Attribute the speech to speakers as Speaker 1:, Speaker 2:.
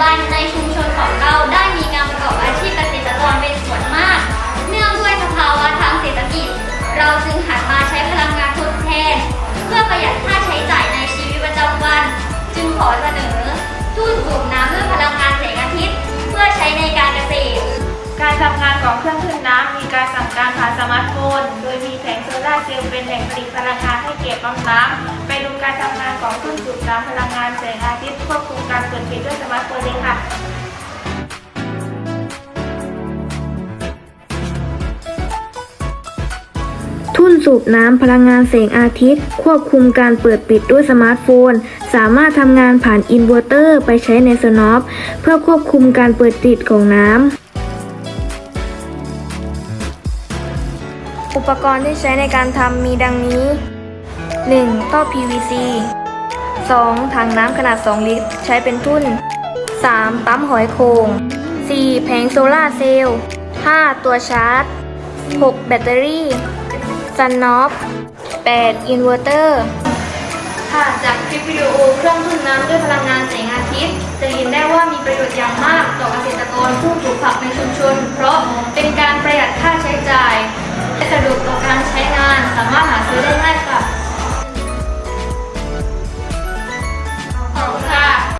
Speaker 1: บันในชุมชนของเราได้มีการประกอบอาชีพเกษตรกรเป็นส่วนมาก เนื่องด้วยสภาวะทางเศรษฐกิจ เราจึงหันมาใช้พลังงานทดแทน เพื่อประหยัดค่าใช้จ่ายในชีวิตประจำวัน จึงขอเสนอทุ่นสูบน้ำด้วยพลังงานแสงอาทิตย์ เพื่อใช้ในการเกษตร
Speaker 2: การทำงานของเครื่องขึ้นน้ำมีการสั่งการผ่านสมาร์ทโฟน โดยมีแผงโซลาร์เซลล์เป็นแหล่งผลิตพลังงานให้เก็บปั๊มน้ำไปดูการทำงาน ของเครื่องสูบน้ำพลังงานแสงอาทิตย์ควบคุมการเปิดปิดด้วยสมาร์ทโฟนเลยค่ะ
Speaker 3: ทุ่นสูบน้ำพลังงานแสงอาทิตย์ ควบคุมการเปิดปิดด้วยสมาร์ทโฟน สามารถทำงานผ่านอินเวอร์เตอร์ไปใช้ในสนอปเพื่อควบคุมการเปิดปิดของน้ำอุปกรณ์ที่ใช้ในการทำมีดังนี้ 1. ท่อ PVC 2. ถังน้ำขนาด 2 ลิตร ใช้เป็นทุ่น 3. ปั๊มหอยโขง 4. แผงโซลาเซลล์ 5. ตัวชาร์จ 6. แบตเตอรี่ซันนอฟ 8. อินเวอร์เตอร์
Speaker 2: ค่ะจากคลิปวิดีโอเครื่องทุ่นน้ำด้วยพลังงานแสงอาทิตย์ จะเห็นได้ว่ามีประโยชน์อย่างมากต่อเกษตรกรผู้ปลูกผักในชุมชน เพราะเป็นการประหยัดค่าใช้จ่ายและสะดวกต่อการใช้งานสามารถหาซื้อได้ง่าย